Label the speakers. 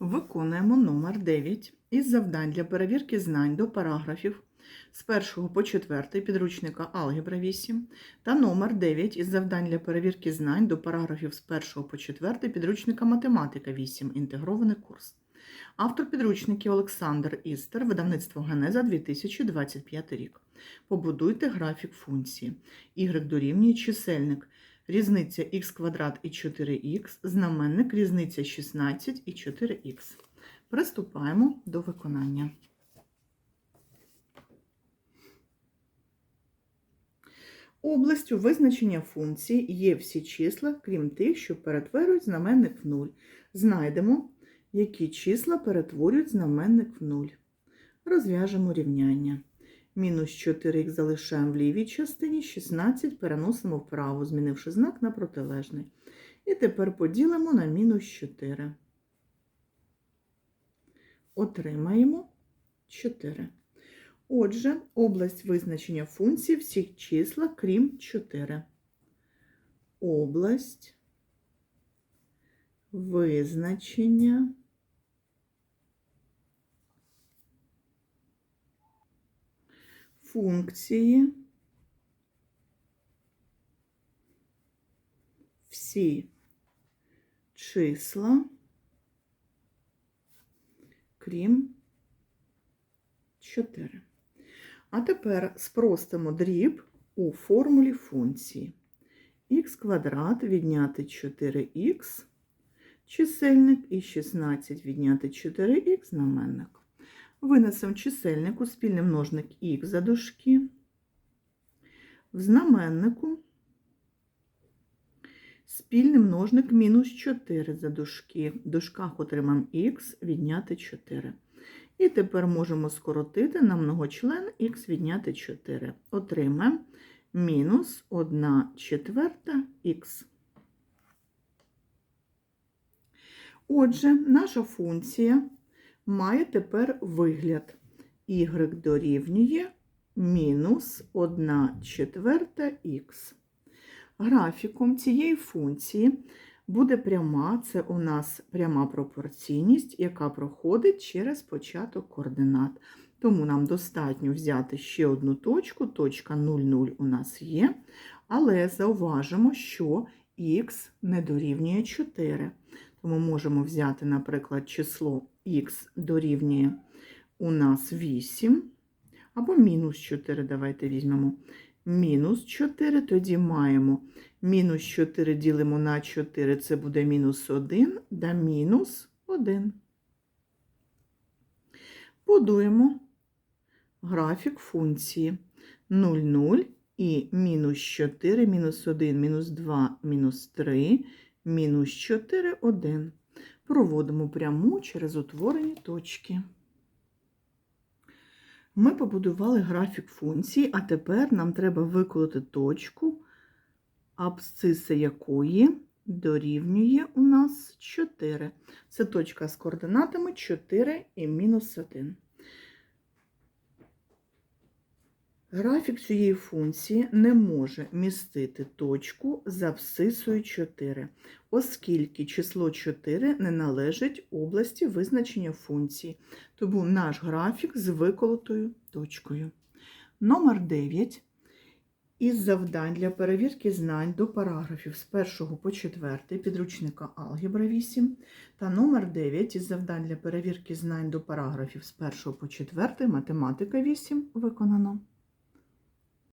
Speaker 1: Виконуємо номер 9 із завдань для перевірки знань до параграфів з 1 по 4 підручника Алгебра 8 та номер 9 із завдань для перевірки знань до параграфів з 1 по 4 підручника Математика 8. Інтегрований курс. Автор підручників Олександр Істер, видавництво Генеза 2025 рік. Побудуйте графік функції. Y дорівнює чисельник. Різниця х квадрат і 4х, знаменник різниця 16 і 4х. Приступаємо до виконання. Областю визначення функції є всі числа, крім тих, що перетворюють знаменник в 0. Знайдемо, які числа перетворюють знаменник в 0. Розв'яжемо рівняння. Мінус 4х залишаємо в лівій частині, 16 переносимо вправо, змінивши знак на протилежний. І тепер поділимо на мінус 4. Отримаємо 4. Отже, область визначення функцій всіх числа, крім 4. Область визначення функції всі числа, крім 4. А тепер спростимо дріб у формулі функції. х квадрат відняти 4х, чисельник і 16 відняти 4х знаменник. Винесемо чисельнику спільний множник х за дужки. В знаменнику спільний множник мінус 4 за дужки. В дужках отримаємо х відняти 4. І тепер можемо скоротити на многочлен х відняти 4. Отримаємо мінус 1 четверта х. Отже, наша функція має тепер вигляд y дорівнює мінус 1 четверта х. Графіком цієї функції буде пряма, це у нас пряма пропорційність, яка проходить через початок координат. Тому нам достатньо взяти ще одну точку, точка 0,0 у нас є, але зауважимо, що х не дорівнює 4. Тому можемо взяти, наприклад, число х дорівнює у нас 8, або мінус 4, давайте візьмемо. Мінус 4, тоді маємо мінус 4 ділимо на 4, це буде мінус 1, да мінус 1. Будуємо графік функції 0, 0 і мінус 4, мінус 1, мінус 2, мінус 3, мінус 4, 1. Проводимо пряму через утворені точки. Ми побудували графік функції, а тепер нам треба виколоти точку, абсциса якої дорівнює у нас 4. Це точка з координатами 4 і мінус 1. Графік цієї функції не може містити точку з абсцисою 4, оскільки число 4 не належить області визначення функції, тому наш графік з виколотою точкою. Номер 9. Із завдань для перевірки знань до параграфів з 1 по 4 підручника Алгебра 8 та номер 9 із завдань для перевірки знань до параграфів з 1 по 4 Математика 8 виконано.